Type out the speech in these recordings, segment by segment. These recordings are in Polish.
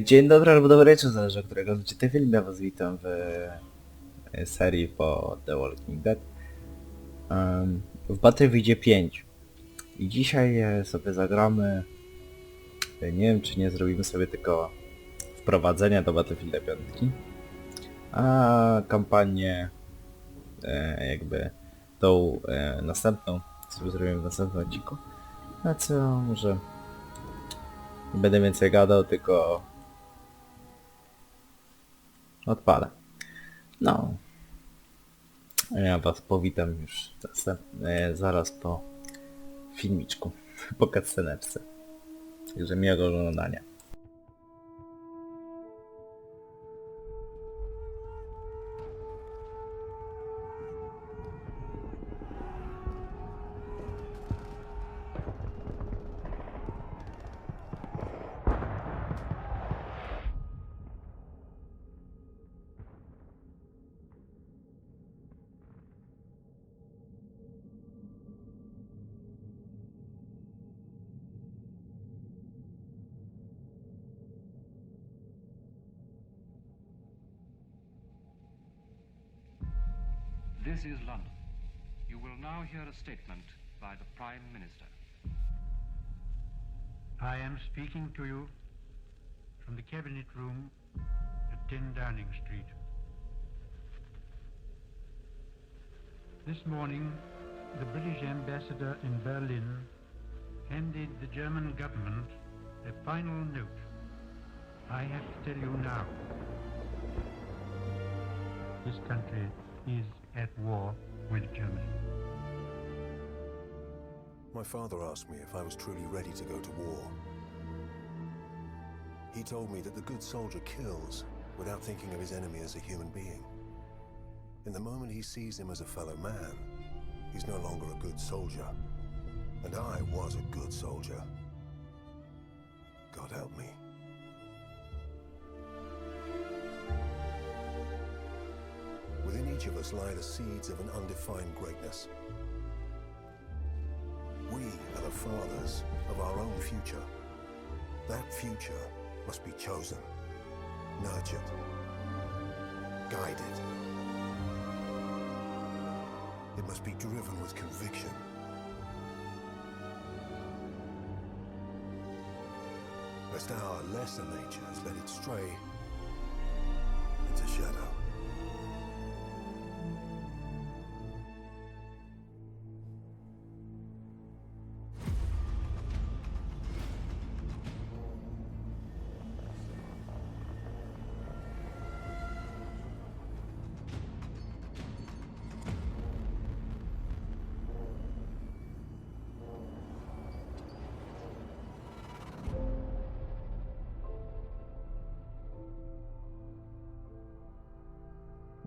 Dzień dobry albo dobry wieczór, zależy od którego znacie ten film. Ja was witam w y, serii po The Walking Dead. W Battlefieldzie 5. I dzisiaj e, sobie zagramy... e, Nie wiem czy nie zrobimy sobie tylko wprowadzenia do Battlefielda 5. A kampanię e, jakby tą e, następną sobie zrobimy w następnym odcinku. A co może nie będę więcej gadał, tylko odpalę. No. Ja was powitam już e, zaraz po filmiczku, po cutsceneczce. Także miłego oglądania. This is London. You will now hear a statement by the Prime Minister. I am speaking to you from the Cabinet Room at 10 Downing Street. This morning, the British ambassador in Berlin handed the German government a final note. I have to tell you now. This country is at war with Germany. My father asked me if I was truly ready to go to war. He told me that the good soldier kills without thinking of his enemy as a human being. In the moment he sees him as a fellow man, he's no longer a good soldier. And I was a good soldier. God help me. Within each of us lie the seeds of an undefined greatness. We are the fathers of our own future. That future must be chosen, nurtured, guided. It must be driven with conviction. Lest our lesser natures let it stray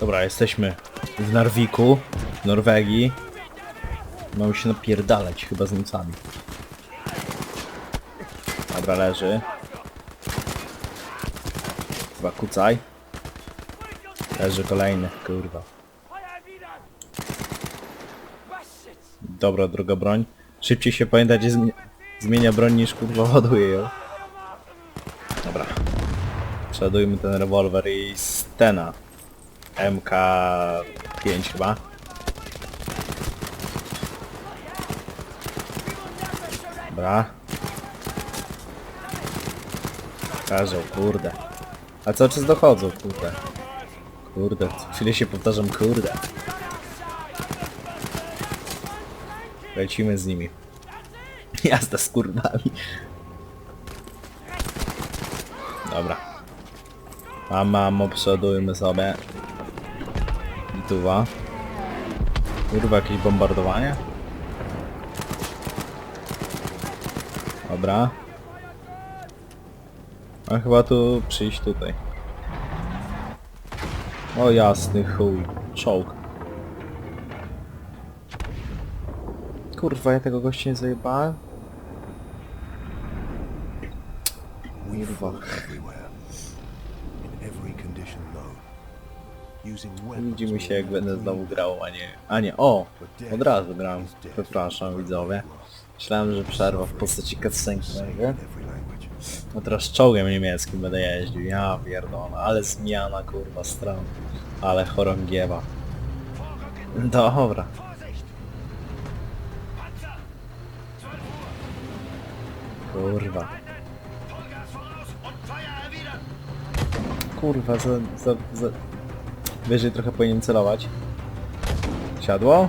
Dobra, jesteśmy w Narwiku, w Norwegii. Mamy się napierdalać chyba z Niemcami. Dobra, leży. Chyba kucaj. Leży kolejny, kurwa. Dobra, druga broń. Szybciej się pamiętać, zmi zmienia broń niż kurwa ładuje ją. Dobra. Przeładujmy ten rewolwer i stena. MK5 chyba. Dobra. Każą, kurde. A cały czas dochodzą, kurde. Kurde, co chwilę się powtarzam, kurde. Lecimy z nimi. Jazda z kurdami. Dobra. A mamo, przodujmy sobie. Tuwa. Kurwa, jakieś bombardowanie? Dobra. A chyba tu przyjść tutaj. O jasny chuj. Czołg. Kurwa, ja tego gościa nie zajebałem? Kurwa. Widzimy się jak będę znowu grał, a nie... A nie, o! Od razu gram. Przepraszam widzowie. Myślałem, że przerwa w postaci cutscenki. No teraz czołgiem niemieckim będę jeździł. Ja pierdolę, ale zmiana kurwa stron. Ale chorągiewa. Dobra. Kurwa. Kurwa, za, za, za... Wyżej trochę powinien celować. Siadło?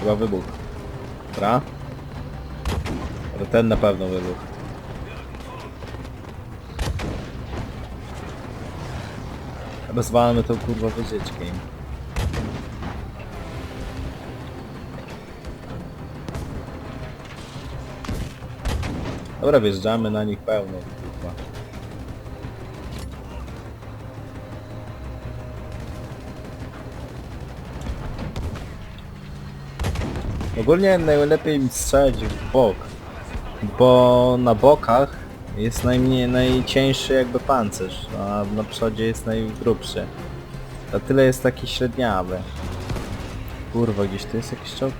Chyba wybuch. Dobra. Ale ten na pewno wybuch. Rozwalamy tą kurwa wyżyczkę im. Dobra, wjeżdżamy na nich pełno, Ogólnie najlepiej im strzelić w bok, bo na bokach jest najmniej, najcieńszy jakby pancerz, a na przodzie jest najgrubszy. A tyle jest taki średniawy. Kurwa, gdzieś tu jest jakiś czołg?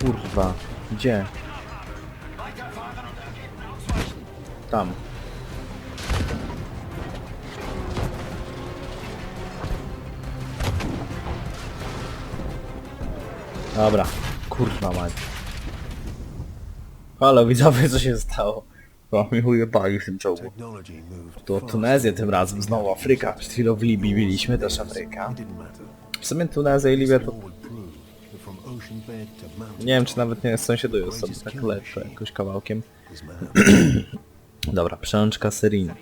Kurwa, gdzie? Tam. Dobra, kurwa mać. Halo widzowie, co się stało? O, mi ujebali w tym czołgu. To. Tunezję tym razem, znowu Afryka. Przed chwilą w Libii byliśmy, też Afryka. W sumie Tunezja i Libia to... Nie wiem, czy nawet nie sąsiadują sobą tak leczo jakoś kawałkiem. Dobra, przełączka seryjna.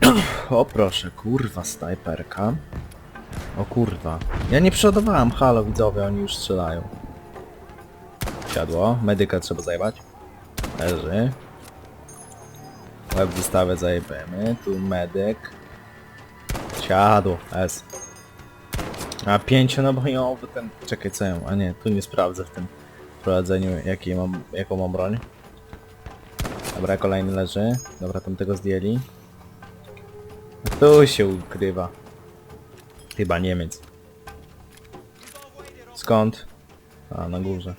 O proszę, kurwa, snajperka. O kurwa. Ja nie przodowałem, halo widzowie, oni już strzelają. Siadło, medyka trzeba zajebać. Leży. Łeb wystawę zajebiemy, tu medyk. Siadło, S. A pięcionabojowy ten... Czekaj, co ja mam? A nie, tu nie sprawdzę w tym prowadzeniu, jakie mam, jaką mam broń. Dobra, kolejny leży. Dobra, tamtego zdjęli. A Tu się ukrywa. Chyba Niemiec. Skąd? A, na górze.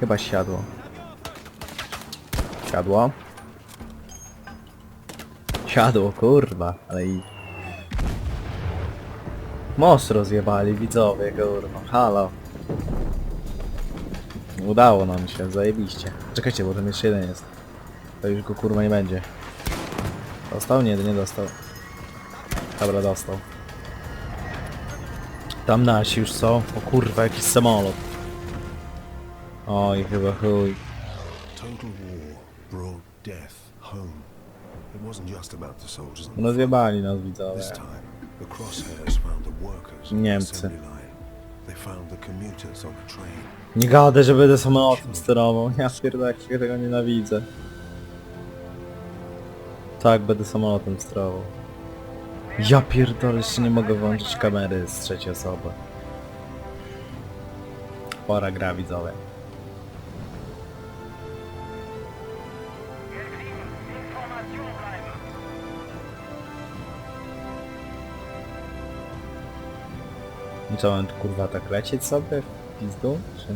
Chyba siadło. Siadło. Siadło, kurwa, ale i... Most rozjebali, widzowie, kurwa, halo. Udało nam się, zajebiście. Czekajcie, bo tam jeszcze jeden jest. To już go kurwa nie będzie. Dostał? Nie, nie dostał. Dobra, dostał. Tam nasi już są. O kurwa, jakiś samolot. Oj, chyba chuj. Total war brought death home. It wasn't just about the soldiers. on the Rozjebali nas widzowie. This time, the crosshairs found the workers on the Niemcy. assembly line. They found the commuters on the train. Nie gadę, że będę samolotem sterował. Ja pierdolę, jak tego nienawidzę. Tak, będę samolotem sterował. Ja pierdolę, jeszcze nie mogę włączyć kamery z trzeciej osoby. Pora gra widzowie. I co, mam kurwa tak lecieć sobie w pizdu? Czy...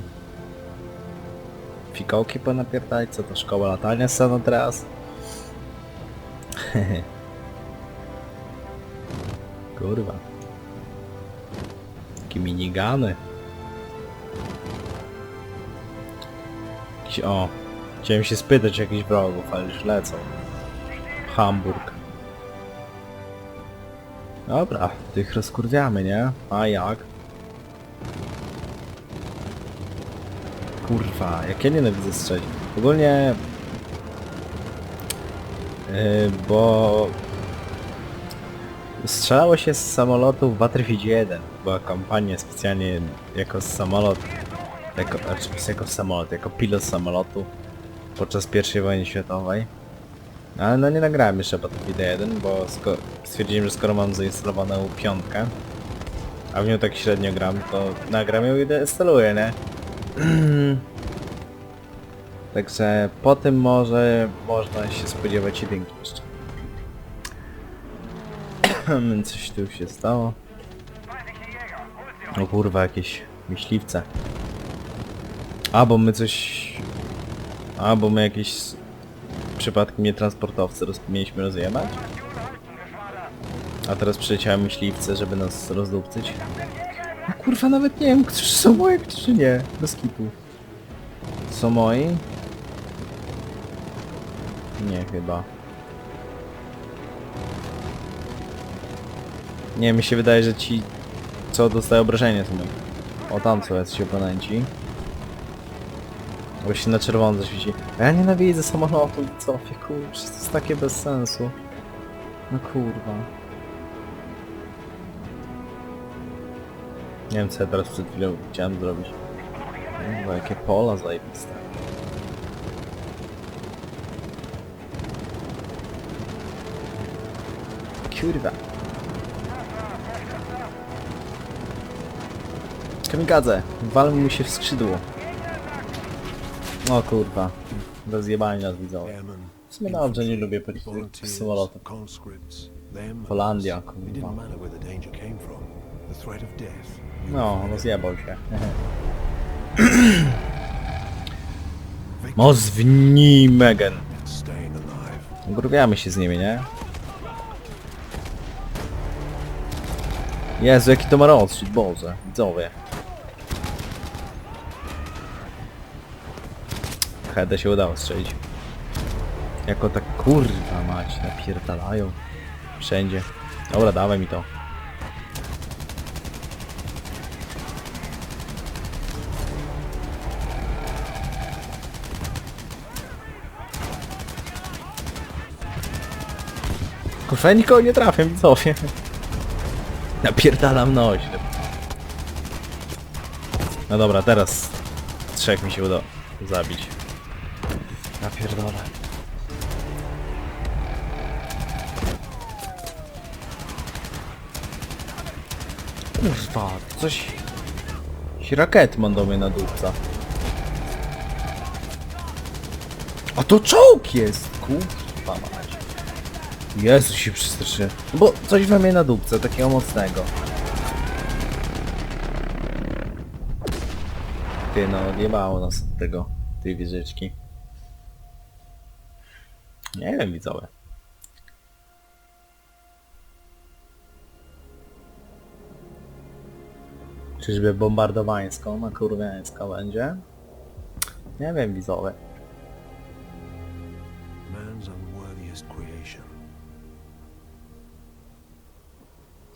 Fikołki ponapierdać? Co to szkoła latania z San Andreas? kurwa. Jakie minigany. Jakiś, o. Chciałem się spytać jakichś wrogów, ale już lecą. Hamburg. Dobra, tych rozkurwiamy, nie? A jak? Kurwa, jak ja nienawidzę strzelić. Ogólnie Yy, bo strzelało się z samolotu w Battlefield 1. Była kampania specjalnie jako samolot, jako, znaczy jako samolot, jako pilot samolotu podczas I wojny światowej. Ale no nie nagrałem jeszcze Battlefield 1, bo stwierdziłem, że skoro mam zainstalowaną piątkę, a w nią tak średnio gram, to nagram ją i instaluję, nie? Także po tym może można się spodziewać jedynki jeszcze. Coś tu się stało. O kurwa, jakieś myśliwce. A, bo my coś... A, bo my jakieś... Przypadkiem nie transportowce roz... mieliśmy rozjebać? A teraz przyleciały myśliwce, żeby nas rozdupcyć. No kurwa, nawet nie wiem, którzy są moje, którzy nie. Bez kitu. Są moi? Nie, chyba. Nie, mi się wydaje, że ci, co dostają obrażenie, to moi. O, tam są jacyś oponenci. Bo się na czerwono zaświeci. A ja nienawidzę samolotu, co? Kurczę, to jest takie bez sensu. No kurwa. Nie wiem co ja teraz przed chwilą chciałem zrobić. Kurwa, jakie pola zajebiste. Kurwa. Kamikadze, wal mu się w skrzydło. O kurwa, rozjebali nas widzowie. W sumie dobrze, nie lubię samolotów. Holandia, kurwa. No, rozjebał się. Victory Mozwnij Megan. Grubiamy się z nimi, nie? Jezu, jaki to ma rozstrzał, Boże, widzowie. Heada się udało strzelić. Jako tak kurwa mać, napierdalają. Wszędzie. Dobra, dawaj mi to. Kurwa, ja nikogo nie trafię, widzowie. Napierdalam noś. No dobra, teraz trzech mi się udało zabić. Napierdolę. Kurwa, coś... Jakiś Rakietman do mnie na dupca. A to czołg jest! Kurwa mać. Jezu się przestraszyłem. Bo coś we mnie na dupce, takiego mocnego. Ty no, odjebało nas od tego, tej wieżyczki. Nie wiem widzowie. Czyżby bombardowańską na kurwiańska będzie? Nie wiem widzowie. Man's unworthiest creation.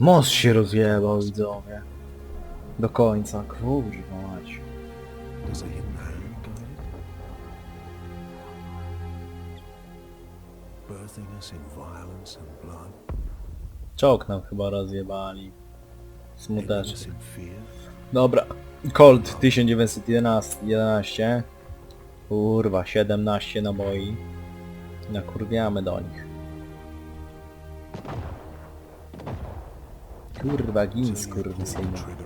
Most się rozjebał widzowie. Do końca, kurwa mać. Does a hidden hand Czołg nam chyba rozjebali. Fear? Dobra. Colt 1911. 11. Kurwa, 17 naboi. Nakurwiamy do nich. Kurwa, gin Till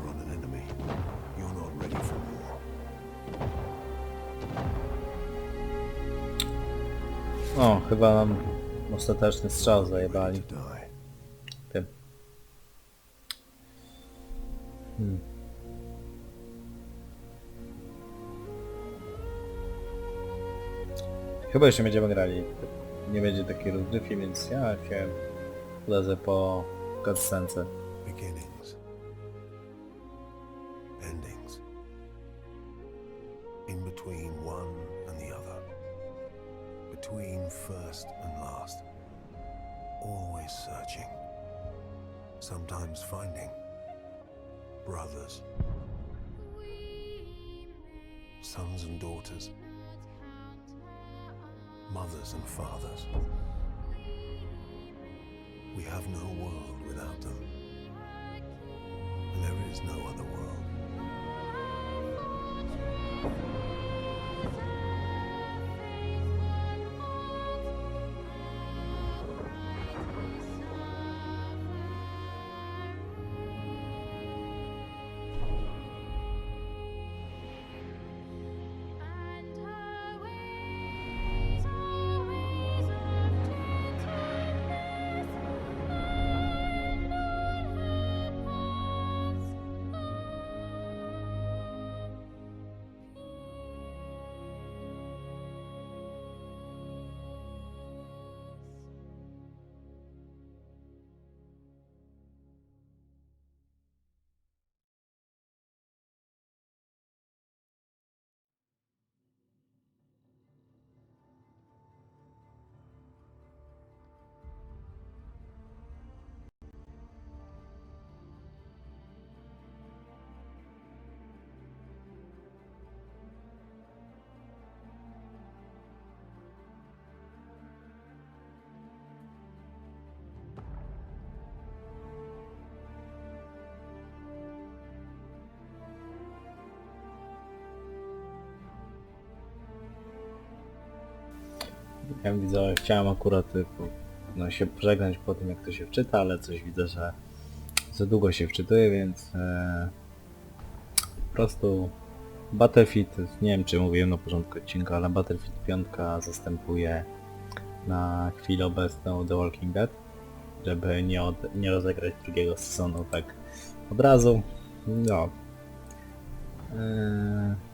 O, chyba nam ostateczny strzał zajebali. Tym. Hmm. Chyba jeszcze będziemy grali. Nie będzie takiej rozgrywki, więc ja się lezę po cutscence. Beginnings. Always searching. Sometimes finding. Brothers. Sons and daughters. Mothers and fathers. We have no world without them. And there is no other world. Ja widzę, chciałem akurat y, no, się pożegnać po tym jak to się wczyta, ale coś widzę, że za długo się wczytuje, więc e, po prostu Battlefield, nie wiem czy mówiłem na początku odcinka, ale Battlefield 5 zastępuje na chwilę obecną The Walking Dead, żeby nie, od, nie rozegrać drugiego sezonu tak od razu. No. E,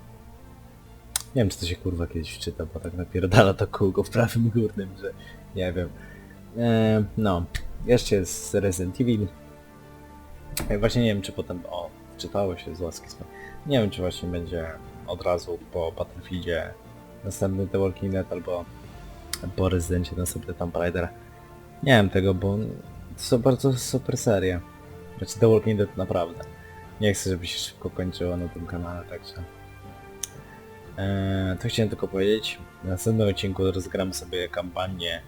nie wiem, czy to się kurwa kiedyś wczyta, bo tak napierdala to kółko w prawym górnym, że nie wiem. E, no, jeszcze jest Resident Evil. E, właśnie nie wiem, czy potem... O, czytało się z łaski swe- Nie wiem, czy właśnie będzie od razu po Battlefieldzie następny The Walking Dead, albo po Rezydencie następny Tomb Raider. Nie wiem tego, bo to są bardzo super serie. Znaczy The Walking Dead naprawdę. Nie chcę, żeby się szybko kończyło na tym kanale, także... Eee, to chciałem tylko powiedzieć. W następnym odcinku rozgramy sobie kampanię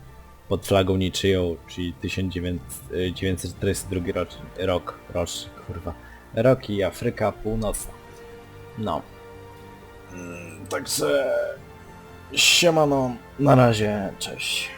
pod flagą niczyją, czyli 1942 rok, rok, rocznik, kurwa. Rok i Afryka Północna. No. Mm, także... Siemano, na razie, cześć.